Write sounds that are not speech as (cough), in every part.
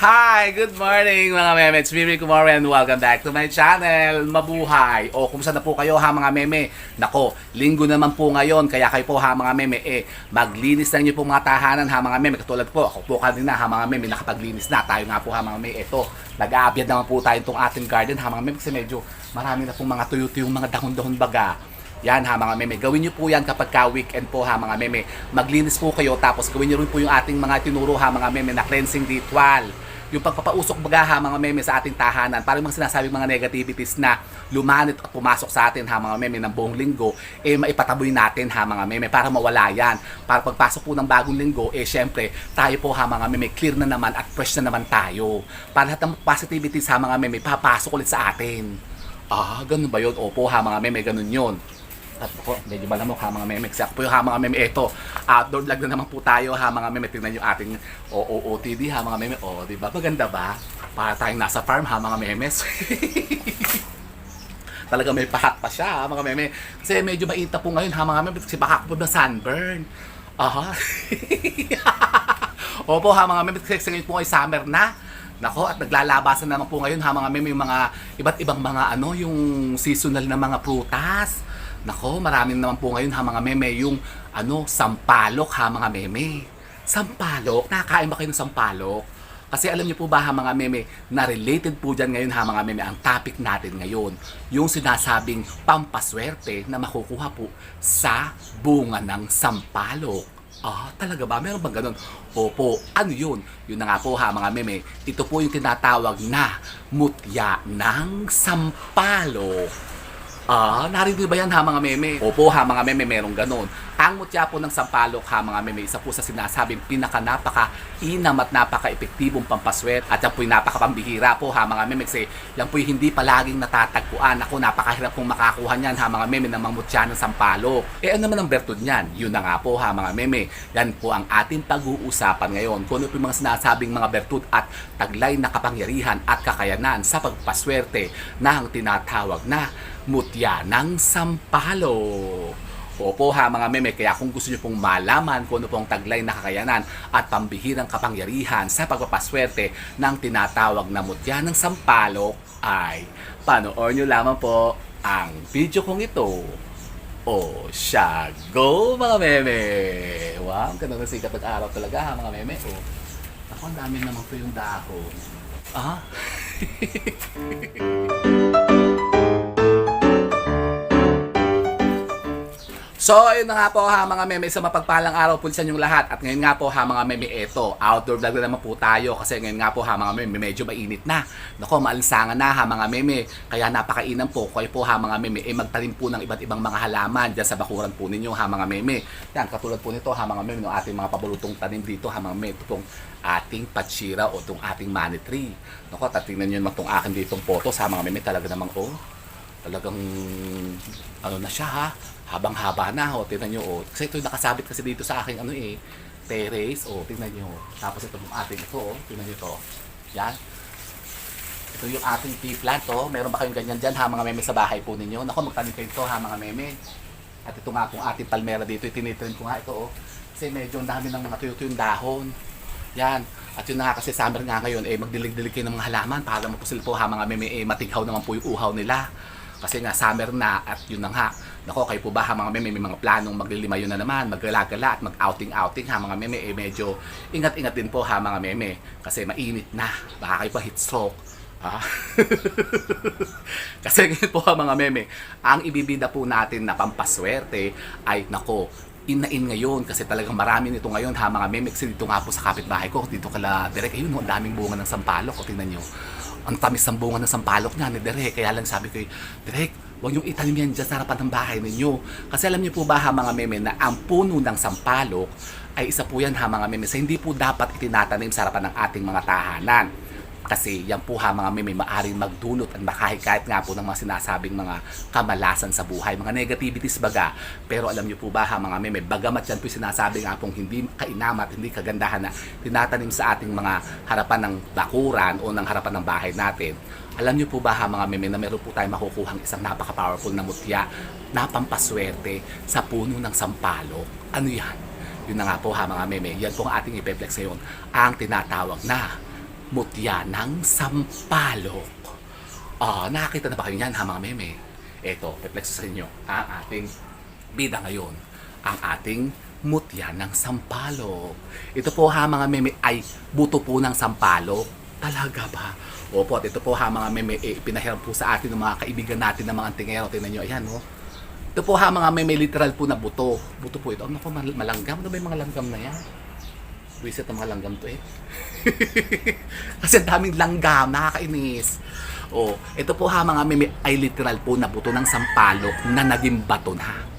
Hi! Good morning mga meme. It's Mimi Kumaro and welcome back to my channel. Mabuhay! O kung saan na po kayo ha mga meme. Nako, linggo naman po ngayon. Kaya kayo po ha mga meme. Eh, maglinis lang niyo po mga tahanan ha mga meme. Katulad po, ako po kanina ha mga meme. Nakapaglinis na. Tayo nga po ha mga meme. Ito, nag-aabyad naman po tayo itong ating garden ha mga meme. Kasi medyo marami na pong mga tuyo-tuyong mga dahon-dahon baga. Yan ha mga meme. Gawin niyo po yan kapag ka weekend po ha mga meme. Maglinis po kayo tapos gawin niyo rin po yung ating mga tinuro ha mga meme na cleansing ritual. Yung pagpapausok baga ha mga meme sa ating tahanan. Para yung mga sinasabi mga negativities na lumanit at pumasok sa atin ha mga meme ng buong linggo, eh maipataboy natin ha mga meme para mawala yan. Para pagpasok po ng bagong linggo, eh syempre tayo po ha mga meme clear na naman at fresh na naman tayo. Para lahat ng positivities ha mga meme papasok ulit sa atin. Ah, ganun ba yun? Opo ha mga meme, ganun yun. At po, medyo malamok ha mga meme. Ako po yung ha mga meme. Ito, outdoor vlog na naman po tayo ha mga meme. Tingnan yung ating OOTD ha mga meme. O, di ba? Maganda ba? Para tayong nasa farm ha mga memes. (laughs) Talaga may pahat pa siya ha mga meme. Kasi medyo mainit na po ngayon ha mga meme. Kasi ako po na sunburn. Aha. (laughs) Opo ha mga meme. Kasi ngayon po ay summer na. Nako, at naglalabasan naman po ngayon ha mga meme yung mga iba't ibang mga ano, yung seasonal na mga prutas. Nako, marami naman po ngayon ha mga meme yung ano, sampalok ha mga meme. Sampalok? Nakakain ba kayo ng sampalok? Kasi alam niyo po ba ha mga meme, na related po dyan ngayon ha mga meme, ang topic natin ngayon. Yung sinasabing pampaswerte na makukuha po sa bunga ng sampalok. Ah, talaga ba? Meron bang ganun? Opo, ano yun? Yun na nga po ha mga meme. Ito po yung tinatawag na mutya ng sampalok. Ah, narinig ba yan ha mga meme? Opo ha mga meme, merong ganun. Ang mutya po ng sampalok ha mga meme, isa po sa sinasabing pinaka napaka inam at napaka epektibong pampaswet at yan po yung napaka pambihira po ha mga meme kasi yan po yung hindi palaging natatagpuan. Ako napakahirap pong makakuha niyan ha mga meme ng mga mutya ng sampalok. Eh ano naman ang bertud niyan? Yun na nga po ha mga meme. Yan po ang ating pag-uusapan ngayon. Kung ano po yung mga sinasabing mga bertud at taglay na kapangyarihan at kakayanan sa pagpaswerte na ang tinatawag na mutya ng sampalok. Opo ha mga meme, kaya kung gusto nyo pong malaman kung ano pong taglay na kakayanan at pambihirang kapangyarihan sa pagpapaswerte ng tinatawag na mutya ng sampalok ay panoorin nyo lamang po ang video kong ito. O siya, go mga meme! Wow, ng sikat ng araw talaga ha mga meme. O, ako ang dami naman po yung dahon. Ah? (laughs) So, ayun na nga po ha mga meme sa mapagpalang araw po sa inyong lahat. At ngayon nga po ha mga meme, eto, outdoor vlog na naman po tayo kasi ngayon nga po ha mga meme, medyo mainit na. Nako, maalinsangan na ha mga meme. Kaya napakainam po, kayo po ha mga meme, eh magtanim po ng iba't ibang mga halaman dyan sa bakuran po ninyo ha mga meme. Yan, katulad po nito ha mga meme, no, ating mga paborotong tanim dito ha mga meme, ito ating patsira o itong ating money tree. Nako, tatingnan nyo naman itong akin ditong photos ha mga meme, talaga namang oh, talagang ano na siya ha? Habang-haba na. Ho tingnan nyo oh kasi ito nakasabit kasi dito sa aking ano eh terrace. Oh tingnan nyo. Tapos ito yung ating ito oh tingnan nyo to yan. Ito yung ating pea plant oh meron ba kayong ganyan dyan ha mga meme sa bahay po ninyo? Nako magtanim kayo ito ha mga meme. At ito nga pong ating palmera dito itinitrim ko nga ito oh kasi medyo dami ng mga tuyo yung dahon. Yan. At yun nga kasi summer nga ngayon, eh magdilig-dilig kayo ng mga halaman. Para mapusil po ha mga meme, eh matighaw naman po yung uhaw nila. Kasi nga summer na at yun na nga. Nako, kayo po ba ha mga meme, may mga planong maglilimayo na naman, maggala-gala at mag-outing-outing ha mga meme, eh medyo ingat-ingat din po ha mga meme. Kasi mainit na, baka kayo pa heat stroke. Ah. (laughs) Kasi ngayon po ha mga meme, ang ibibida po natin na pampaswerte ay nako, in na in ngayon kasi talagang marami nito ngayon ha mga meme kasi dito nga po sa kapitbahay ko dito kala direct ayun ang daming bunga ng sampalok o tingnan nyo ang tamis ng bunga ng sampalok niya ni direct kaya lang sabi ko direct huwag yung itanim yan dyan sa harapan ng bahay ninyo. Kasi alam niyo po ba ha mga meme na ang puno ng sampalok ay isa po yan ha mga meme sa hindi po dapat itinatanim sa harapan ng ating mga tahanan kasi yan po ha mga meme maaring magdulot at makahit kahit nga po ng mga sinasabing mga kamalasan sa buhay, mga negativities baga. Pero alam niyo po ba ha mga meme, bagamat yan po sinasabi nga pong hindi kainamat, hindi kagandahan na tinatanim sa ating mga harapan ng bakuran o ng harapan ng bahay natin. Alam niyo po ba ha mga meme na meron po tayong makukuhang isang napaka-powerful na mutya na pampaswerte sa puno ng sampalok. Ano yan? Yun na nga po ha mga meme, yan po ang ating ipeplex ngayon, ang tinatawag na mutya ng sampalok. Ah, nakakita na ba kayo niyan ha mga meme? Eto, reflex sa inyo, ang ating bida ngayon, ang ating mutya ng sampalok. Ito po ha mga meme ay buto po ng sampalok. Talaga ba? Opo, at ito po ha mga meme, eh, pinahiram po sa atin ng mga kaibigan natin ng mga antingero. Tingnan nyo, ayan oh. Ito po ha mga meme, literal po na buto. Buto po ito. Ano po, mal- malanggam? Ano ba yung mga langgam na yan? Wisit ang mga langgam to eh. (laughs) Kasi ang daming langgam, nakakainis. Oh, ito po ha mga meme ay literal po na buto ng sampalok na naging bato na.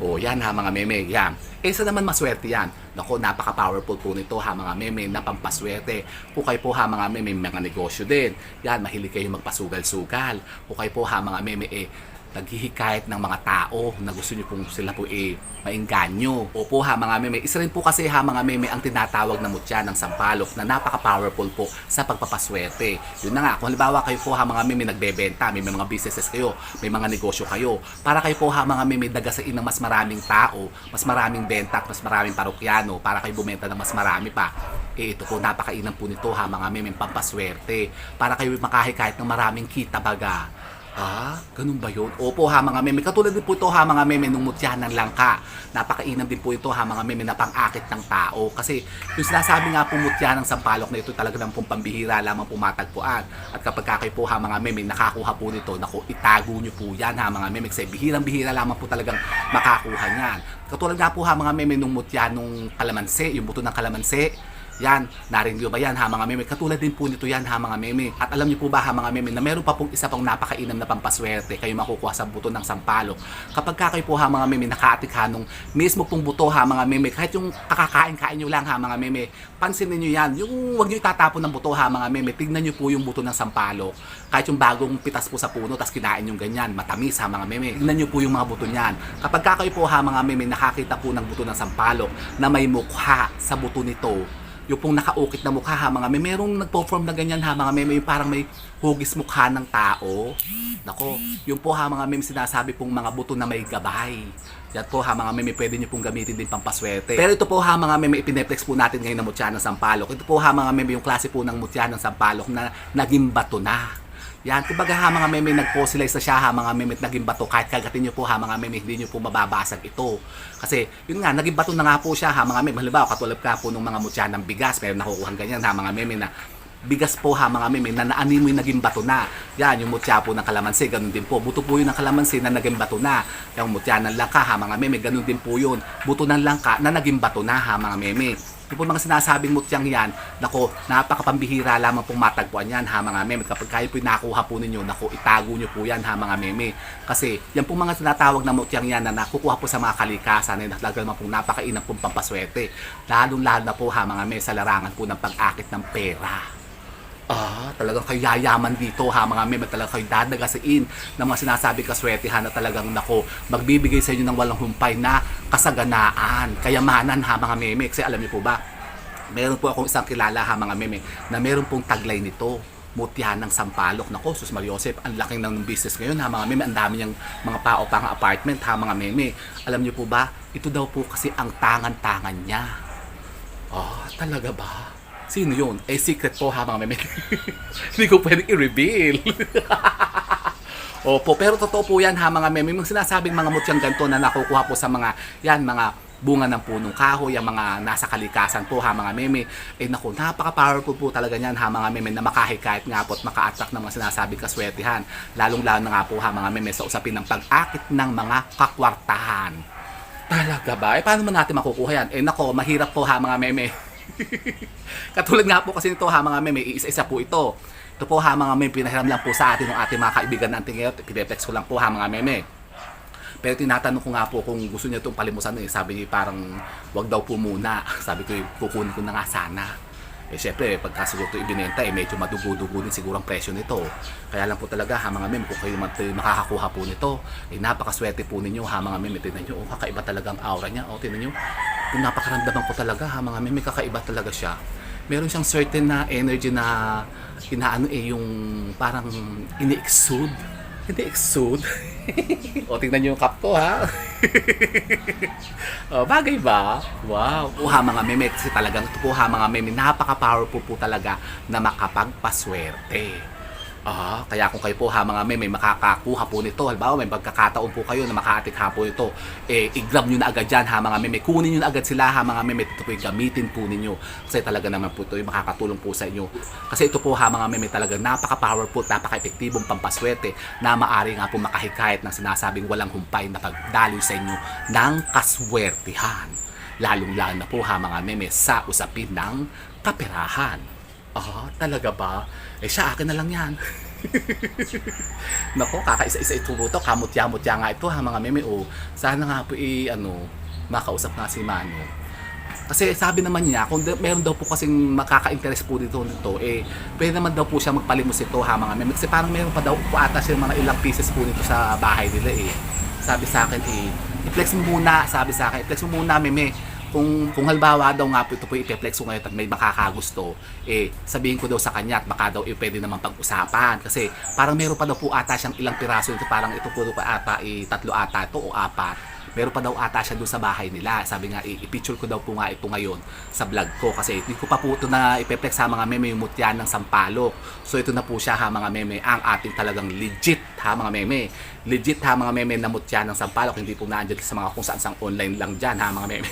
Oh, yan ha mga meme, yan. Eh, sa naman maswerte yan. Nako, napaka-powerful po nito ha mga meme na pampaswerte. Kung kayo po ha mga meme, mga negosyo din. Yan, mahilig kayo magpasugal-sugal. Kung kayo po ha mga meme, eh, naghihikayat ng mga tao na gusto nyo pong sila po eh maingganyo. Opo ha mga meme, isa rin po kasi ha mga meme ang tinatawag na mutya ng sampalok na napaka-powerful po sa pagpapaswerte. Yun na nga, kung halimbawa kayo po ha mga meme nagbebenta, may mga businesses kayo, may mga negosyo kayo, para kayo po ha mga meme dagasain ng mas maraming tao, mas maraming benta at mas maraming parokyano, para kayo bumenta ng mas marami pa. Eh ito po, napakainam po nito ha mga meme, pampaswerte, para kayo makahikayat ng maraming kita baga. Ah, ganun ba yun? Opo ha mga meme. Katulad din po ito ha mga meme nung mutya ng langka. Napakainam din po ito ha mga meme na pang-akit ng tao. Kasi yung sinasabi nga po mutya ng sampalok na ito talaga ng pong pambihira lamang pumatagpuan. At kapag kakay po ha mga meme nakakuha po nito, naku itago nyo po yan ha mga meme. Kasi bihirang-bihira lamang po talagang makakuha yan. Katulad nga po ha mga meme nung mutya nung kalamansi, yung buto ng kalamansi. Yan, narinig ba yan ha mga meme? Katulad din po nito yan ha mga meme. At alam niyo po ba ha mga meme na meron pa pong isa pang napakainam na pampaswerte kayo makukuha sa buto ng sampalok. Kapag ka kayo po ha mga meme nakaatik ha nung mismo pong buto ha mga meme, kahit yung kakakain-kain nyo lang ha mga meme, pansinin nyo yan. Yung wag nyo itatapon ng buto ha mga meme, tignan nyo po yung buto ng sampalok. Kahit yung bagong pitas po sa puno, tas kinain yung ganyan, matamis ha mga meme. Tignan nyo po yung mga buto niyan. Kapag ka kayo po ha mga meme, nakakita po ng buto ng sampalok na may mukha sa buto nito, yung pong nakaukit na mukha ha mga may merong nagpo-form na ganyan ha mga meme yung parang may hugis mukha ng tao. Nako yung po ha mga meme sinasabi pong mga buto na may gabay. Yan po ha mga meme pwede nyo pong gamitin din pampaswerte. Pero ito po ha mga meme ipineplex po natin ngayon na mutya ng sampalok ito po ha mga meme yung klase po ng mutya ng sampalok na naging bato na yan, kumbaga ha mga meme, nag-fossilize na siya ha mga meme naging bato. Kahit kagatin nyo po ha mga meme, hindi nyo po mababasag ito. Kasi yun nga, naging bato na nga po siya ha mga meme. Halimbawa, katulad ka po ng mga mutya ng bigas, pero nakukuhan ganyan ha mga meme na bigas po ha mga meme na naanimoy naging bato na. Yan, yung mutya po ng kalamansi, ganun din po. Buto po yun ng kalamansi na naging bato na. Yung mutya ng langka ha mga meme, ganun din po yun. Buto ng langka na naging bato na ha mga meme. Yung po mga sinasabing mutyang yan, nako, napakapambihira lamang pong matagpuan yan ha mga meme. Kapag kayo po nakuha po ninyo, nako, itago nyo po yan ha mga meme. Kasi yan po mga tinatawag na mutyang yan na nakukuha po sa mga kalikasan na talaga naman pong napakainam pong pampaswerte. Lalong lalo na po ha mga meme sa larangan po ng pag-akit ng pera. Ah, talagang kayo yayaman dito ha mga meme, talagang kayo dadagasin ng mga sinasabi kaswertehan na talagang nako, magbibigay sa inyo ng walang humpay na kasaganaan, kayamanan ha mga meme. Kasi alam niyo po ba, meron po akong isang kilala ha mga meme na meron pong taglay nito mutya ng sampalok. Nako, sus Mariosep, ang laking ng business ngayon ha mga meme. Ang dami niyang mga pao pang apartment ha mga meme. Alam niyo po ba, ito daw po kasi ang tangan-tangan niya. Ah, talaga ba? Sino yun? Eh, secret po ha mga meme. Hindi ko pwedeng i-reveal. (laughs) Opo, pero totoo po yan ha mga meme. Yung sinasabing mga mutyang ganito na nakukuha po sa mga, yan, mga bunga ng punong kahoy, yung mga nasa kalikasan po ha mga meme. Eh naku, napaka-powerful po talaga yan ha mga meme na makahikayat nga po at maka-attract ng mga sinasabing kaswertihan. Lalong-lalo na nga po ha mga meme sa usapin ng pag-akit ng mga kakwartahan. Talaga ba? Eh paano man natin makukuha yan? Eh nako, mahirap po ha mga meme. (laughs) Katulad nga po kasi nito ha mga meme, isa-isa po ito. Ito po ha mga meme, pinahiram lang po sa atin ng ating mga kaibigan natin ngayon. Pineplex ko lang po ha mga meme. Pero tinatanong ko nga po kung gusto niya itong palimusan eh. Sabi niya parang wag daw po muna. (laughs) Sabi ko kukunin ko na nga sana. Eh syempre, pagka siguro ito ibinenta, eh medyo madugo-dugo din siguro ang presyo nito. Kaya lang po talaga ha mga meme, kung kayo makakakuha po nito, eh napakaswerte po ninyo ha mga meme. Tignan nyo, oh, kakaiba talaga ang aura niya. Oh, tignan nyo, napakaramdaman ko talaga ha mga meme, kakaiba talaga siya. Meron siyang certain na energy na inaano eh yung parang ini-exude Hindi exude. (laughs) o, tingnan niyo yung cup ko, ha? (laughs) oh, bagay ba? Wow. Po, ha, mga meme. Kasi talagang ito po, ha, mga meme. Napaka-powerful po talaga na makapagpaswerte. Ah, kaya kung kayo po ha mga meme, makakakuha po nito. Halimbawa, may pagkakataon po kayo na makaatikha po ito. Eh, i-grab nyo na agad dyan ha mga meme. Kunin nyo na agad sila ha mga meme. Ito po gamitin po ninyo. Kasi talaga naman po ito yung makakatulong po sa inyo. Kasi ito po ha mga meme talaga napaka-powerful, napaka-epektibong pampaswerte na maari nga po makahikayat ng sinasabing walang humpay na pagdaloy sa inyo ng kaswertihan. Lalong-lalo na po ha mga meme sa usapin ng kaperahan. Ah, talaga ba? Eh siya, akin na lang yan. Nako, kakaisa-isa ito po ito. Kamutya-mutya nga ito ha mga meme. O, sana nga po i, ano, makausap nga si Mano. Kasi sabi naman niya, kung meron daw po kasing makaka-interest po dito nito, eh, pwede naman daw po siya magpalimos ito ha mga meme. Kasi parang meron pa daw po ata siya mga ilang pieces po nito sa bahay nila eh. Sabi sa akin eh, i-flex mo muna, sabi sa akin, i-flex mo muna meme kung kung halimbawa daw nga po ito po i-flex ko ngayon at may makakagusto, eh sabihin ko daw sa kanya at baka daw eh, pwede naman pag-usapan. Kasi parang meron pa daw po ata siyang ilang piraso ito parang ito po pa ata eh, tatlo ata ito o apat meron pa daw ata siya doon sa bahay nila. Sabi nga, i-picture ko daw po nga ito ngayon sa vlog ko kasi hindi ko pa po ito na ipeplex sa mga meme yung mutya ng Sampalok. So ito na po siya ha mga meme, ang ating talagang legit ha mga meme. Legit ha mga meme na mutya ng Sampalok, hindi po naandyan sa mga kung saan sang online lang dyan ha mga meme.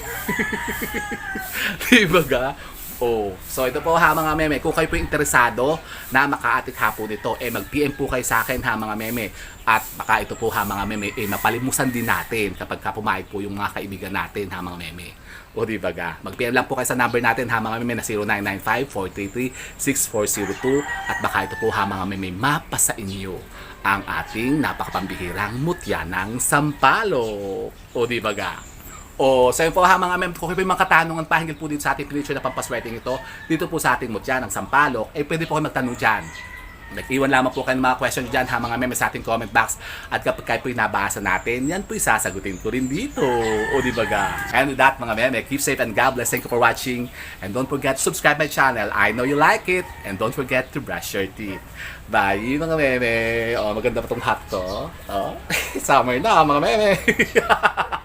(laughs) diba ga? Oh, so ito po ha mga meme, kung kayo po interesado na makaatik ha po nito, eh mag-PM po kayo sa akin ha mga meme. At baka ito po ha mga meme, eh mapalimusan din natin kapag ka pumayag po yung mga kaibigan natin ha mga meme. O di ba ga? Mag-PM lang po kayo sa number natin ha mga meme na 0995-433-6402 at baka ito po ha mga meme, mapa sa inyo ang ating napakapambihirang mutya ng Sampalo. O di ba ga? O, sa yun po ha mga mem, kung kayo mga katanungan pa hinggil po dito sa ating picture na pampaswerteng ito, dito po sa ating mutya ng Sampalok, eh pwede po kayo magtanong dyan. Nag-iwan lamang po kayo ng mga question dyan ha mga meme sa ating comment box. At kapag kayo po yung nabasa natin, yan po yung sasagutin ko rin dito. O di ba ga? And with that mga meme, keep safe and God bless. Thank you for watching. And don't forget to subscribe my channel. I know you like it. And don't forget to brush your teeth. Bye mga meme. O maganda pa tong hat to. O, (laughs) summer na mga meme. (laughs)